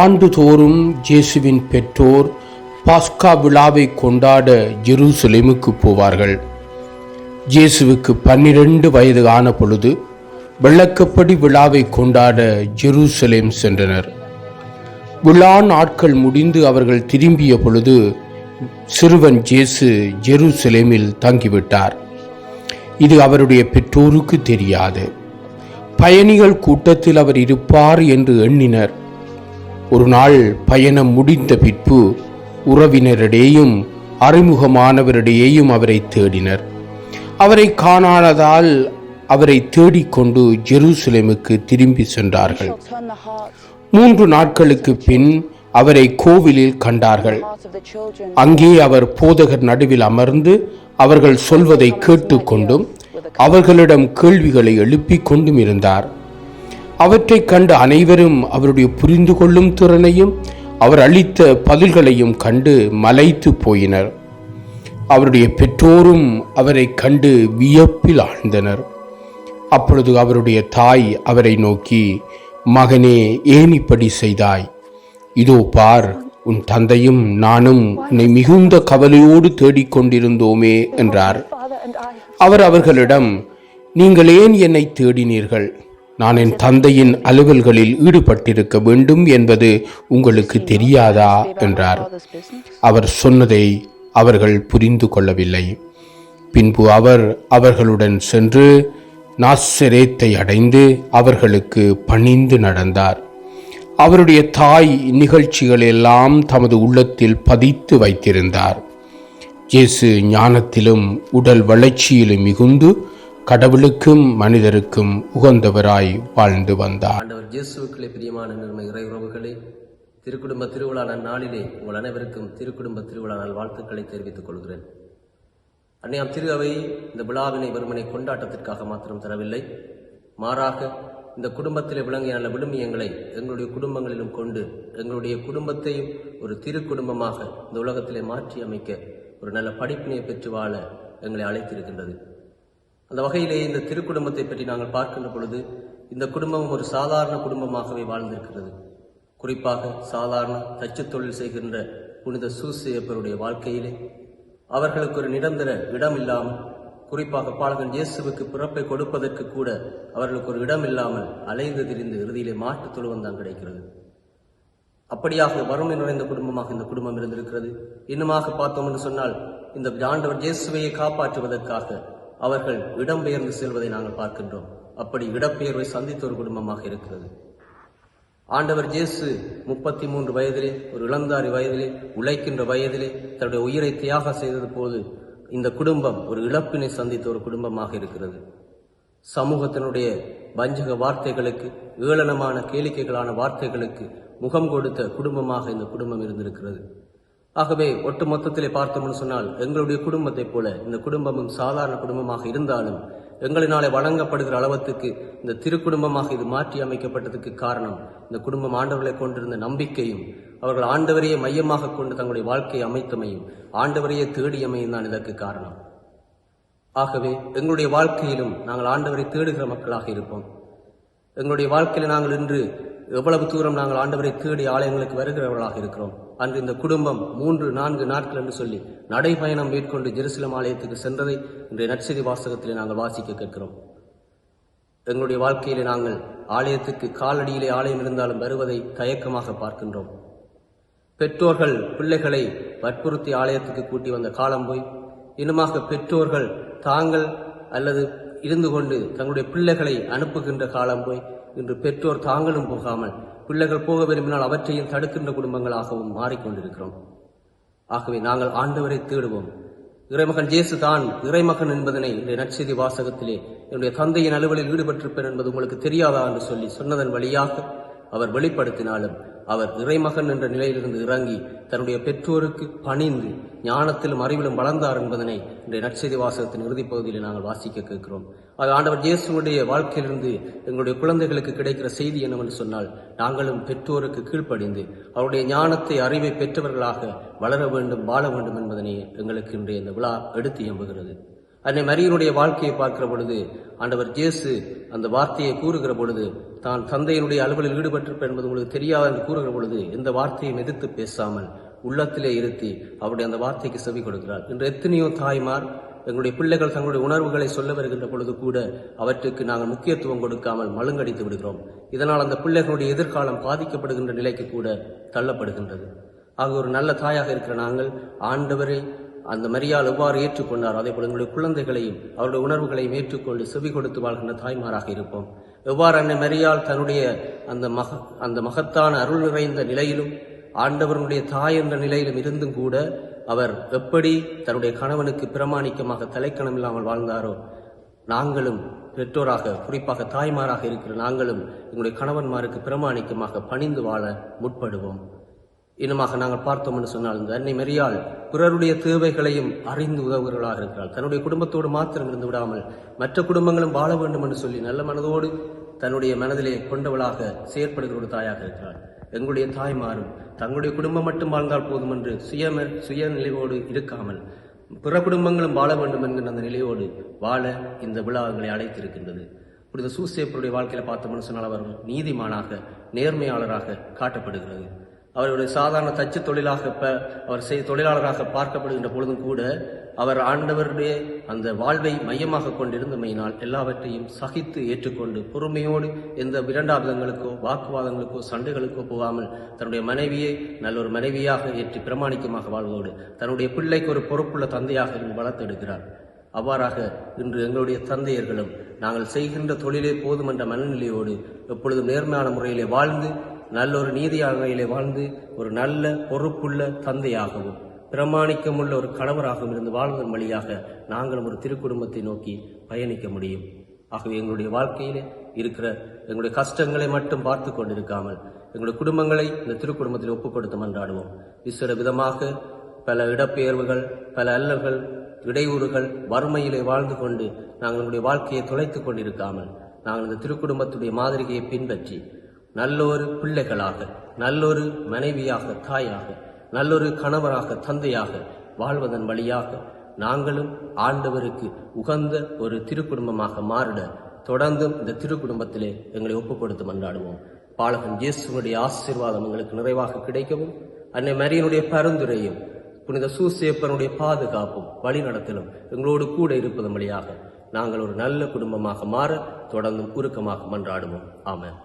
ஆண்டுதோறும் இயேசுவின் பெற்றோர் பாஸ்கா விழாவை கொண்டாட ஜெருசலேமுக்கு போவார்கள். இயேசுவுக்கு பன்னிரண்டு வயது ஆன பொழுது விளக்கப்படி விழாவை கொண்டாட ஜெருசலேம் சென்றனர். விழா நாட்கள் முடிந்து அவர்கள் திரும்பிய பொழுது சிறுவன் ஜேசு ஜெருசலேமில் தங்கிவிட்டார். இது அவருடைய பெற்றோருக்கு தெரியாது. பயணிகள் கூட்டத்தில் அவர் இருப்பார் என்று எண்ணினர். ஒரு நாள் பயணம் முடிந்த பிற்பு உறவினரிடையும் அறிமுகமானவரிடையேயும் அவரை தேடினர். அவரை காணாததால் அவரை தேடிக்கொண்டு ஜெருசலேமுக்கு திரும்பி சென்றார்கள். மூன்று நாட்களுக்கு பின் அவரை கோவிலில் கண்டார்கள். அங்கே அவர் போதகர் நடுவில் அமர்ந்து அவர்கள் சொல்வதை கேட்டுக்கொண்டும் அவர்களிடம் கேள்விகளை எழுப்பிக் கொண்டும் இருந்தார். அவற்றை கண்டு அனைவரும் அவருடைய புரிந்து கொள்ளும் திறனையும் அவர் அளித்த பதில்களையும் கண்டு மலைத்து போயினர். அவருடைய பெற்றோரும் அவரை கண்டு வியப்பில் ஆழ்ந்தனர். அப்பொழுது அவருடைய தாய் அவரை நோக்கி மகனே ஏன் இப்படி செய்தாய்? இதோ பார் உன் தந்தையும் நானும் உன்னை மிகுந்த கவலையோடு தேடிக்கொண்டிருந்தோமே என்றார். அவர் அவர்களிடம் நீங்கள் ஏன் என்னை தேடினீர்கள்? நான் என் தந்தையின் அலுவல்களில் ஈடுபட்டிருக்க வேண்டும் என்பது உங்களுக்கு தெரியாதா? என்றார். அவர் சொன்னதை அவர்கள் புரிந்து கொள்ளவில்லை. பின்பு அவர் அவர்களுடன் சென்று நாசரேத்தை அடைந்து அவர்களுக்கு பணிந்து நடந்தார். அவருடைய தாய் நிகழ்ச்சிகள் எல்லாம் தமது உள்ளத்தில் பதித்து வைத்திருந்தார். இயேசு ஞானத்திலும் உடல் வளர்ச்சியிலும் மிகுந்து கடவுளுக்கும் மனிதருக்கும் உகந்தவராய் வாழ்ந்து வந்தார். ஆண்டவர் இயேசுவுக்களே பிரியமான நிர்மை இறை திருக்குடும்ப திருவிழா நாளிலே உங்கள் அனைவருக்கும் திருக்குடும்ப திருவிழா நாள் வாழ்த்துக்களை தெரிவித்துக் கொள்கிறேன். அன்னையாம் திரு அவை இந்த விழாவினை வெறுமனை கொண்டாட்டத்திற்காக மாத்திரம் தரவில்லை. மாறாக இந்த குடும்பத்திலே விளங்கிய நல்ல விழுமியங்களை எங்களுடைய குடும்பங்களிலும் கொண்டு எங்களுடைய குடும்பத்தையும் ஒரு திரு குடும்பமாக இந்த உலகத்திலே மாற்றி அமைக்க ஒரு நல்ல படிப்பினை பெற்று வாழ எங்களை அழைத்திருக்கின்றது. அந்த வகையிலே இந்த திருக்குடும்பத்தை பற்றி நாங்கள் பார்க்கின்ற பொழுது இந்த குடும்பம் ஒரு சாதாரண குடும்பமாகவே வாழ்ந்திருக்கிறது. குறிப்பாக சாதாரண தச்சு தொழில் செய்கின்ற புனித சூசையப்பருடைய வாழ்க்கையிலே. அவர்களுக்கு ஒரு நிரந்தர இடம் இல்லாமல் குறிப்பாக பாலகன் இயேசுவுக்கு பிறப்பை கொடுப்பதற்கு கூட அவர்களுக்கு ஒரு இடம் இல்லாமல் அலைந்து திரிந்து இறுதியிலே மாற்றுத் தொழுவம் தான் கிடைக்கிறது. அப்படியாக வறுமை நிறைந்த குடும்பமாக இந்த குடும்பம் இருந்திருக்கிறது. இன்னுமாக பார்த்தோம் என்று சொன்னால் இந்த ஆண்டவர் இயேசுவையை காப்பாற்றுவதற்காக அவர்கள் இடம்பெயர்ந்து செல்வதை நாங்கள் பார்க்கின்றோம். அப்படி இடப்பெயர்வை சந்தித்த ஒரு குடும்பமாக இருக்கிறது. ஆண்டவர் ஜேசு முப்பத்தி மூன்று வயதிலே ஒரு இளந்தாரி வயதிலே உழைக்கின்ற வயதிலே தன்னுடைய உயிரை தியாகம் செய்தது போது இந்த குடும்பம் ஒரு இழப்பினை சந்தித்த ஒரு குடும்பமாக இருக்கிறது. சமூகத்தினுடைய வஞ்சக வார்த்தைகளுக்கு ஏளனமான கேளிக்கைகளான வார்த்தைகளுக்கு முகம் கொடுத்த குடும்பமாக இந்த குடும்பம் இருந்திருக்கிறது. ஆகவே ஒட்டு மொத்தத்திலே பார்த்தோம்னு சொன்னால் எங்களுடைய குடும்பத்தைப் போல இந்த குடும்பமும் சாதாரண குடும்பமாக இருந்தாலும் எங்களினாலே வழங்கப்படுகிற அளவத்துக்கு இந்த திருக்குடும்பமாக இது மாற்றி அமைக்கப்பட்டதுக்கு காரணம் இந்த குடும்பம் ஆண்டவர்களை கொண்டிருந்த நம்பிக்கையும் அவர்கள் ஆண்டவரையே மையமாக கொண்டு தங்களுடைய வாழ்க்கையை அமைத்தமையும் ஆண்டவரையே தேடியமையும் தான் இதற்கு காரணம். ஆகவே எங்களுடைய வாழ்க்கையிலும் நாங்கள் ஆண்டவரை தேடுகிற மக்களாக இருப்போம். எங்களுடைய வாழ்க்கையில் நாங்கள் இன்று எவ்வளவு தூரம் நாங்கள் ஆண்டவரை தேடி ஆலயங்களுக்கு வருகிறவர்களாக இருக்கிறோம். அன்று இந்த குடும்பம் மூன்று நான்கு நாட்கள் என்று சொல்லி நடைபயணம் மேற்கொண்டு ஜெருசலம் ஆலயத்துக்கு சென்றதை இன்றைய நற்செய்தி வாசகத்திலே நாங்கள் வாசிக்க கேட்கிறோம். எங்களுடைய வாழ்க்கையிலே நாங்கள் ஆலயத்துக்கு காலடியிலே ஆலயம் இருந்தாலும் வருவதை தயக்கமாக பார்க்கின்றோம். பெற்றோர்கள் பிள்ளைகளை வற்புறுத்தி ஆலயத்துக்கு கூட்டி வந்த காலம் போய் இன்னுமாக பெற்றோர்கள் தாங்கள் அல்லது இருந்து கொண்டு தங்களுடைய பிள்ளைகளை அனுப்புகின்ற காலம் போய் இன்று பெற்றோர் தாங்களும் போகாமல் பிள்ளைகள் போக விரும்பினால் அவற்றையும் தடுக்கின்ற குடும்பங்களாகவும் மாறிக்கொண்டிருக்கிறோம். ஆகவே நாங்கள் ஆண்டவரை தேடுவோம். இறைமகன் ஜேசு தான் இறைமகன் என்பதனை இன்றைய நற்செய்தி வாசகத்திலே என்னுடைய தந்தையின் அலுவலில் ஈடுபட்டிருப்பேன் என்பது உங்களுக்கு தெரியாதா என்று சொல்லி சொன்னதன் வழியாக அவர் வெளிப்படுத்தினாலும் அவர் இறைமகன் என்ற நிலையிலிருந்து இறங்கி தன்னுடைய பெற்றோருக்கு பணிந்து ஞானத்திலும் அறிவிலும் வளர்ந்தார் என்பதனை இன்றைய நற்செய்தி வாசகத்தின் இறுதிப்பகுதியில் நாங்கள் வாசிக்க கேட்கிறோம். அது ஆண்டவர் இயேசுடைய வாழ்க்கையிலிருந்து எங்களுடைய குழந்தைகளுக்கு கிடைக்கிற செய்தி என்னவென்று சொன்னால் நாங்களும் பெற்றோருக்கு கீழ்ப்படிந்து அவருடைய ஞானத்தை அறிவை பெற்றவர்களாக வளர வேண்டும் வாழ வேண்டும் என்பதனை எங்களுக்கு இன்றைய இந்த விழா எடுத்து எம்புகிறது அன்னை மரியனுடைய வாழ்க்கையை பார்க்கிற பொழுது ஆண்டவர் ஜேசு அந்த வார்த்தையை கூறுகிற பொழுது தான் தந்தையினுடைய அலுவலில் ஈடுபட்டிருப்பேன் என்பது உங்களுக்கு தெரியாது என்று கூறுகிற பொழுது எந்த வார்த்தையும் எதிர்த்து பேசாமல் உள்ளத்திலே இருத்தி அவருடைய அந்த வார்த்தைக்கு செவி கொடுக்கிறார். இன்று எத்தனையோ தாய்மார் எங்களுடைய பிள்ளைகள் தங்களுடைய உணர்வுகளை சொல்ல வருகின்ற பொழுது கூட அவற்றுக்கு நாங்கள் முக்கியத்துவம் கொடுக்காமல் மழுங்கடித்து விடுகிறோம். இதனால் அந்த பிள்ளைகளுடைய எதிர்காலம் பாதிக்கப்படுகின்ற நிலைக்கு கூட தள்ளப்படுகின்றது. ஆக ஒரு நல்ல தாயாக இருக்கிற நாங்கள் ஆண்டவரை அந்த மரியால் எவ்வாறு ஏற்றுக்கொண்டார் அதே போல எங்களுடைய குழந்தைகளையும் அவருடைய உணர்வுகளையும் ஏற்றுக்கொண்டு செவி கொடுத்து வாழ்கின்ற தாய்மாராக இருப்போம். எவ்வாறு அன்னை மரியால் தன்னுடைய அந்த மக அந்த மகத்தான அருள் நிறைந்த நிலையிலும் ஆண்டவருடைய தாய் என்ற நிலையிலும் இருந்தும் கூட அவர் எப்படி தன்னுடைய கணவனுக்கு பிரமாணிக்கமாக தலைக்கணம் இல்லாமல் வாழ்ந்தாரோ நாங்களும் பெற்றோராக குறிப்பாக தாய்மாராக இருக்கிற நாங்களும் எங்களுடைய கணவன்மாருக்கு பிரமாணிக்கமாக பணிந்து வாழ முற்படுவோம். இன்னமாக நாங்கள் பார்த்தோம் என்று சொன்னால் இந்த அன்னை மரியாள் பிறருடைய தேவைகளையும் அறிந்து உதவுகிறவர்களாக இருக்கிறாள். தன்னுடைய குடும்பத்தோடு மாத்திரம் இருந்து விடாமல் மற்ற குடும்பங்களும் வாழ வேண்டும் என்று சொல்லி நல்ல மனதோடு தன்னுடைய மனதிலே கொண்டவளாக செயற்படுகிற ஒரு தாயாக இருக்கிறாள். எங்களுடைய தாய்மாரும் தங்களுடைய குடும்பம் மட்டும் வாழ்ந்தால் போதும் என்று சுயம சுயநிலைவோடு இருக்காமல் பிற குடும்பங்களும் வாழ வேண்டும் என்கிற அந்த நிலையோடு வாழ இந்த விழாக்களை அழைத்திருக்கின்றது. புனித சூசேப்பருடைய வாழ்க்கையில் பார்த்தோம்னு சொன்னால் அவர் நீதிமானாக நேர்மையாளராக காட்டப்படுகிறது. அவருடைய சாதாரண தச்சு தொழிலாக அவர் செய் தொழிலாளராக பார்க்கப்படுகின்ற பொழுதும் கூட அவர் ஆண்டவருடைய அந்த வாழ்வை மையமாக கொண்டிருந்தமையினால் எல்லாவற்றையும் சகித்து ஏற்றுக்கொண்டு பொறுமையோடு எந்த விரண்டாபிதங்களுக்கோ வாக்குவாதங்களுக்கோ சண்டைகளுக்கோ போகாமல் தன்னுடைய மனைவியை நல்ல ஒரு மனைவியாக ஏற்றி பிரமாணிக்கமாக வாழ்வதோடு தன்னுடைய பிள்ளைக்கு ஒரு பொறுப்புள்ள தந்தையாக இருந்து வளர்த்தெடுக்கிறார். அவ்வாறாக இன்று எங்களுடைய தந்தையர்களும் நாங்கள் செய்கின்ற தொழிலே போதும் என்ற மனநிலையோடு எப்பொழுதும் நேர்மையான முறையிலே வாழ்ந்து நல்ல ஒரு நீதியான வாழ்ந்து ஒரு நல்ல பொறுப்புள்ள தந்தையாகவும் பிரமாணிக்கமுள்ள ஒரு கணவராகவும் இருந்து வாழ்வதன் வழியாக நாங்களும் ஒரு திருக்குடும்பத்தை நோக்கி பயணிக்க முடியும். ஆகவே எங்களுடைய வாழ்க்கையிலே இருக்கிற எங்களுடைய கஷ்டங்களை மட்டும் பார்த்து கொண்டிருக்காமல் எங்களுடைய குடும்பங்களை இந்த திருக்குடும்பத்தில் ஒப்புக்கொடுத்து மன்றாடுவோம் விசேட விதமாக பல இடப்பெயர்வுகள் பல அல்லல்கள் இடையூறுகள் வறுமையிலே வாழ்ந்து கொண்டு நாங்கள் எங்களுடைய வாழ்க்கையை தொலைத்து கொண்டிருக்காமல் நாங்கள் இந்த திருக்குடும்பத்துடைய மாதிரிகையை பின்பற்றி நல்லொரு பிள்ளைகளாக நல்லொரு மனைவியாக தாயாக நல்லொரு கணவராக தந்தையாக வாழ்வதன் வழியாக நாங்களும் ஆண்டவருக்கு உகந்த ஒரு திருக்குடும்பமாக மாறிட தொடர்ந்தும் இந்த திருக்குடும்பத்திலே எங்களை ஒப்புக்கொடுத்து மன்றாடுவோம் பாலகன் இயேசுனுடைய ஆசீர்வாதம் எங்களுக்கு நிறைவாக கிடைக்கவும் அன்னை மரியனுடைய பரிந்துரையும் புனித சூசேப்பனுடைய பாதுகாப்பும் வழிநடத்தலும் எங்களோடு கூட இருப்பதன் வழியாக நாங்கள் ஒரு நல்ல குடும்பமாக மாற தொடர்ந்தும் உருக்கமாக மன்றாடுவோம். ஆமாம்